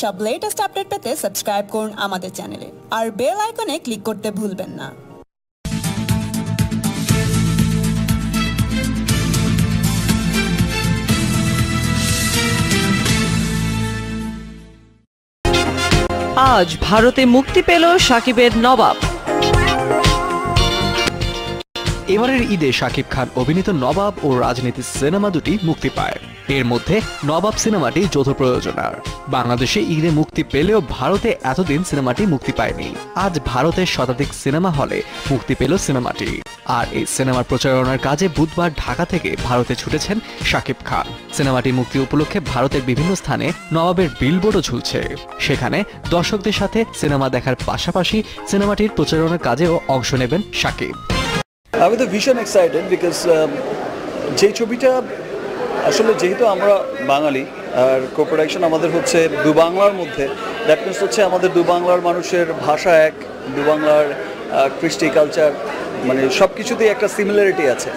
সব latest update পেতে subscribe করুন আমাদের চ্যানেলে আর বেল আইকনে ক্লিক করতে ভুলবেন না। আজ ভারতে মুক্তি পেল সাকিবের নবাব। এবারের ঈদে শাকিব খান অভিনীত নবাব ও রাজনীতি সিনেমা দুটি মুক্তি পায়। এর মধ্যে নবাব সিনেমাটি যৌথ প্রযোজনার। বাংলাদেশে ঈদে মুক্তি পেলেও ভারতে এতদিন সিনেমাটি মুক্তি পায়নি। আজ ভারতের শতাধিক সিনেমা হলে মুক্তি পেল সিনেমাটি। আর এই সিনেমার প্রচারণার কাজে বুধবার ঢাকা থেকে ভারতে ছুটেছেন শাকিব খান। সিনেমাটি মুক্তি উপলক্ষে ভারতের বিভিন্ন স্থানে নবাবের বিলবোর্ডও ঝুলছে। সেখানে দর্শকদের সাথে সিনেমা দেখার পাশাপাশি সিনেমাটির প্রচারণার কাজেও অংশ নেবেন শাকিব। আমি তো ভীষণ এক্সাইটেড বিকজ যে ছবিটা, আসলে যেহেতু আমরা বাঙালি, আর কো প্রোডাকশন আমাদের হচ্ছে দু বাংলার মধ্যে দ্যাট মিনস হচ্ছে আমাদের দু বাংলার মানুষের ভাষা এক, দু বাংলার কৃষ্টি কালচার মানে সব কিছুতেই একটা সিমিলারিটি আছে।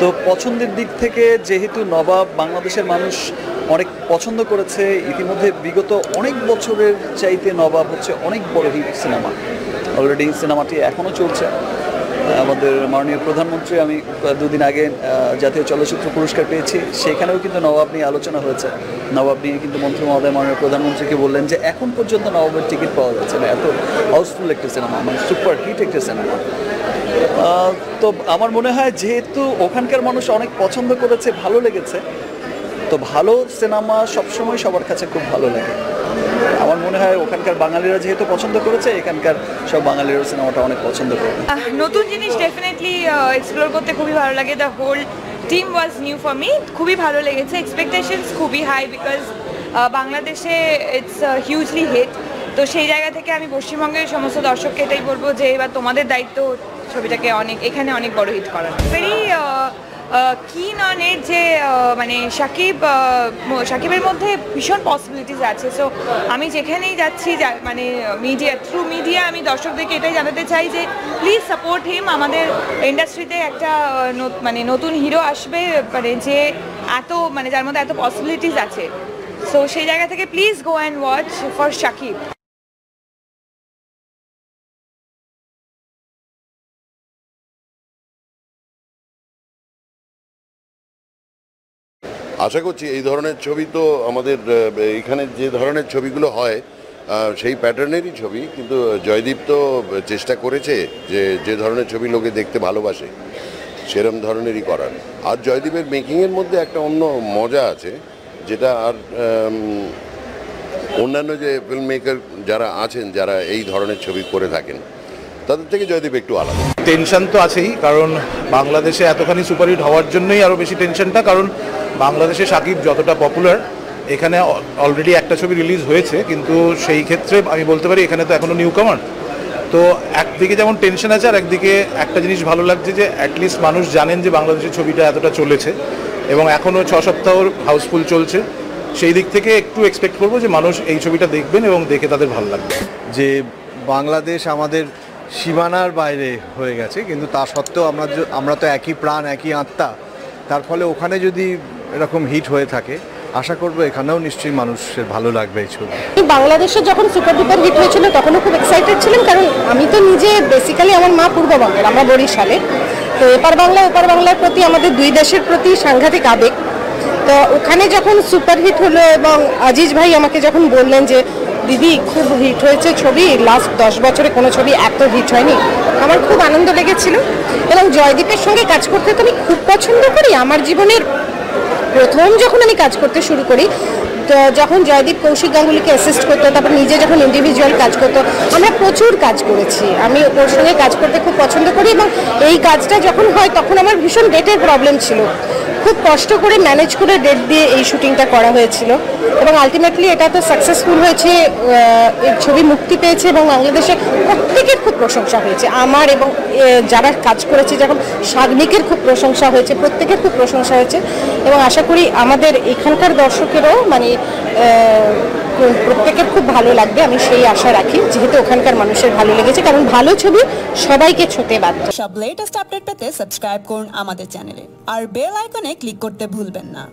তো পছন্দের দিক থেকে যেহেতু নবাব বাংলাদেশের মানুষ অনেক পছন্দ করেছে, ইতিমধ্যে বিগত অনেক বছরের চাইতে নবাব হচ্ছে অনেক বড় হিট সিনেমা। অলরেডি সিনেমাটি এখনও চলছে। আমাদের মাননীয় প্রধানমন্ত্রী, আমি দুদিন আগে জাতীয় চলচ্চিত্র পুরস্কার পেয়েছি। সেখানেও কিন্তু নবাব নিয়ে আলোচনা হয়েছে। নবাব নিয়ে কিন্তু মন্ত্রী মহোদয় মাননীয় প্রধানমন্ত্রীকে বললেন যে, এখন পর্যন্ত নবাবের টিকিট পাওয়া যাচ্ছে না। এত হাউসফুল একটা সিনেমা মানে সুপার হিট একটা সিনেমা। তো আমার মনে হয়, যেহেতু ওখানকার মানুষ অনেক পছন্দ করেছে, ভালো লেগেছে তো ভালো সিনেমা সবসময় সবার কাছে খুব ভালো লাগে। আমার মনে হয় ওখানকার বাঙালিরা যেহেতু পছন্দ করেছে, এখানকার সব বাঙালিরও সিনেমাটা অনেক পছন্দ করে। নতুন জিনিস ডেফিনেটলি এক্সপ্লোর করতে খুবই ভালো লাগে। The whole team was new for me খুবই ভালো লেগেছে। এক্সপেকটেশনস খুবই হাই বিকজ বাংলাদেশে ইটস হিউজলি হিট তো সেই জায়গা থেকে আমি পশ্চিমবঙ্গের সমস্ত দর্শককে এটাই বলব যে, এবার তোমাদের দায়িত্ব ছবিটাকে অনেক, এখানে অনেক বড় হিট করা ভেরি কিন অন যে মানে সাকিব সাকিবের মধ্যে ভীষণ পসিবিলিটিস আছে। সো আমি যেখানেই যাচ্ছি মানে মিডিয়া থ্রু মিডিয়া আমি দর্শকদেরকে এটাই জানাতে চাই যে প্লিজ সাপোর্ট হিম আমাদের ইন্ডাস্ট্রিতে একটা মানে নতুন হিরো আসবে মানে যে এত মানে যার মধ্যে এত পসিবিলিটিস আছে। সো সেই জায়গা থেকে please go and watch for Shakib আশা করছি এই ধরনের ছবি তো আমাদের এখানে যে ধরনের ছবিগুলো হয় সেই প্যাটার্নেরই ছবি, কিন্তু জয়দীপ তো চেষ্টা করেছে যে যে ধরনের ছবি লোকে দেখতে ভালোবাসে, সেরম ধরনেরই করার। আর জয়দীপের মেকিংয়ের মধ্যে একটা অন্য মজা আছে, যেটা আর অন্যান্য যে ফিল্ম মেকার যারা আছেন, যারা এই ধরনের ছবি করে থাকেন, তাদের থেকে জয়দীপ একটু আলাদা। টেনশন তো আছেই, কারণ বাংলাদেশে এতখানি সুপারহিট হওয়ার জন্যই আরও বেশি টেনশনটা, কারণ বাংলাদেশে সাকিব যতটা পপুলার এখানে অলরেডি একটা ছবি রিলিজ হয়েছে, কিন্তু সেই ক্ষেত্রে আমি বলতে পারি এখানে তো এখনও নিউ কামার তো একদিকে যেমন টেনশন আছে আর একদিকে একটা জিনিস ভালো লাগছে যে অ্যাটলিস্ট মানুষ জানেন যে বাংলাদেশের ছবিটা এতটা চলেছে এবং এখনও ছ সপ্তাহ হাউসফুল চলছে। সেই দিক থেকে একটু এক্সপেক্ট করব যে মানুষ এই ছবিটা দেখবেন এবং দেখে তাদের ভালো লাগবে। যে বাংলাদেশ আমাদের সীমানার বাইরে হয়ে গেছে, কিন্তু তা সত্ত্বেও আমরা আমরা তো একই প্রাণ, একই আত্মা। তার ফলে ওখানে যদি এরকম হিট হয়ে থাকে। আশা করব এখানেও নিশ্চয়ই মানুষের ভালো লাগবে এই ছবি। বাংলাদেশে যখন সুপার ডুপার হিট হয়েছিল, তখনও খুব এক্সাইটেড ছিলাম, কারণ আমি তো নিজে বেসিক্যালি আমার মা পূর্ববঙ্গের আমরা বরিশালে। তো এপার বাংলা, ওপার বাংলার প্রতি আমাদের দুই দেশের প্রতি সাংঘাতিক আবেগ। তো ওখানে যখন সুপার হিট হলো এবং আজিজ ভাই আমাকে যখন বললেন যে, দিদি, খুব হিট হয়েছে ছবি লাস্ট দশ বছরে কোনো ছবি এত হিট হয়নি। আমার খুব আনন্দ লেগেছিল। এবং জয়দীপের সঙ্গে কাজ করতে তো আমি খুব পছন্দ করি। আমার জীবনের প্রথম যখন আমি কাজ করতে শুরু করি, তো, যখন জয়দীপ কৌশিক গাঙ্গুলিকে অ্যাসিস্ট করতো, তারপর নিজে যখন ইন্ডিভিজুয়াল কাজ করতো, আমরা প্রচুর কাজ করেছি। আমি ওর সঙ্গে কাজ করতে খুব পছন্দ করি এবং এই কাজটা যখন হয়, তখন আমার ভীষণ ডেটের প্রবলেম ছিল। খুব কষ্ট করে ম্যানেজ করে ডেট দিয়ে এই শুটিংটা করা হয়েছিল। এবং আলটিমেটলি এটা তো সাকসেসফুল হয়েছে ছবি মুক্তি পেয়েছে এবং বাংলাদেশে প্রত্যেকের খুব প্রশংসা হয়েছে। আমার এবং যারা কাজ করেছে, যেমন সাগনিকের খুব প্রশংসা হয়েছে, প্রত্যেকের খুব প্রশংসা হয়েছে। এবং আশা করি আমাদের এখানকার দর্শকেরও মানে প্রত্যেকের খুব ভালো লাগবে, আমি সেই আশা রাখি, যেহেতু ওখানকার মানুষের ভালো লেগেছে, কারণ ভালো ছবি সবাইকে ছুতে বাধ্য। সব লেটেস্ট আপডেট পেতে সাবস্ক্রাইব করুন আমাদের চ্যানেলে আর বেল আইকনে ক্লিক করতে ভুলবেন না।